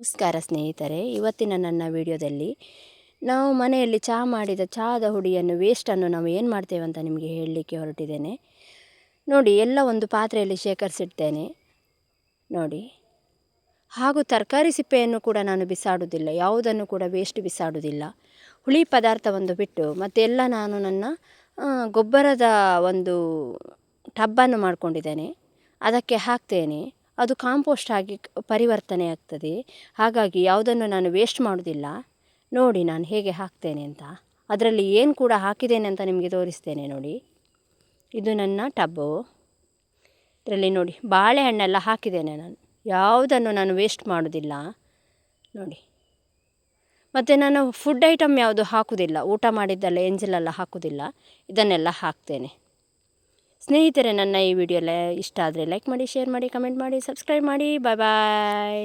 ನಮಸ್ಕಾರ ಸ್ನೇಹಿತರೆ, ಇವತ್ತಿನ ನನ್ನ ವಿಡಿಯೋದಲ್ಲಿ ನಾವು ಮನೆಯಲ್ಲಿ ಚಹಾ ಮಾಡಿದ ಚಹಾದ ಹುಡಿಯನ್ನು ವೇಸ್ಟನ್ನು ನಾವು ಏನು ಮಾಡ್ತೇವೆ ಅಂತ ನಿಮಗೆ ಹೇಳಲಿಕ್ಕೆ ಹೊರಟಿದ್ದೇನೆ. ನೋಡಿ, ಎಲ್ಲ ಒಂದು ಪಾತ್ರೆಯಲ್ಲಿ ಶೇಖರಿಸಿಡ್ತೇನೆ ನೋಡಿ, ಹಾಗೂ ತರಕಾರಿ ಸಿಪ್ಪೆಯನ್ನು ಕೂಡ ನಾನು ಬಿಸಾಡುವುದಿಲ್ಲ, ಯಾವುದನ್ನು ಕೂಡ ವೇಸ್ಟ್ ಬಿಸಾಡುವುದಿಲ್ಲ. ಹುಳಿ ಪದಾರ್ಥವನ್ನು ಬಿಟ್ಟು ಮತ್ತೆಲ್ಲ ನಾನು ನನ್ನ ಗೊಬ್ಬರದ ಒಂದು ಟಬ್ಬನ್ನು ಮಾಡಿಕೊಂಡಿದ್ದೇನೆ. ಅದಕ್ಕೆ ಹಾಕ್ತೇನೆ. ಅದು ಕಾಂಪೋಸ್ಟ್ ಆಗಿ ಪರಿವರ್ತನೆ ಆಗ್ತದೆ. ಹಾಗಾಗಿ ಯಾವುದನ್ನು ನಾನು ವೇಸ್ಟ್ ಮಾಡೋದಿಲ್ಲ. ನೋಡಿ ನಾನು ಹೇಗೆ ಹಾಕ್ತೇನೆ ಅಂತ. ಅದರಲ್ಲಿ ಏನು ಕೂಡ ಹಾಕಿದ್ದೇನೆ ಅಂತ ನಿಮಗೆ ತೋರಿಸ್ತೇನೆ ನೋಡಿ. ಇದು ನನ್ನ ಟಬ್ಬು ಇದರಲ್ಲಿ ನೋಡಿ ಬಾಳೆಹಣ್ಣೆಲ್ಲ ಹಾಕಿದ್ದೇನೆ ನಾನು. ಯಾವುದನ್ನು ನಾನು ವೇಸ್ಟ್ ಮಾಡೋದಿಲ್ಲ. ನೋಡಿ. ಮತ್ತು ನಾನು ಫುಡ್ ಐಟಮ್ ಯಾವುದು ಹಾಕುವುದಿಲ್ಲ ಊಟ ಮಾಡಿದ್ದೆಲ್ಲ ಎಂಜಲೆಲ್ಲ ಹಾಕುವುದಿಲ್ಲ ಇದನ್ನೆಲ್ಲ ಹಾಕ್ತೇನೆ. ಸ್ನೇಹಿತರೆ, ನನ್ನ ಈ ವಿಡಿಯೋ ಇಷ್ಟ ಆದರೆ ಲೈಕ್ ಮಾಡಿ ಶೇರ್ ಮಾಡಿ ಕಮೆಂಟ್ ಮಾಡಿ ಸಬ್ಸ್ಕ್ರೈಬ್ ಮಾಡಿ. ಬಾಯ್ ಬಾಯ್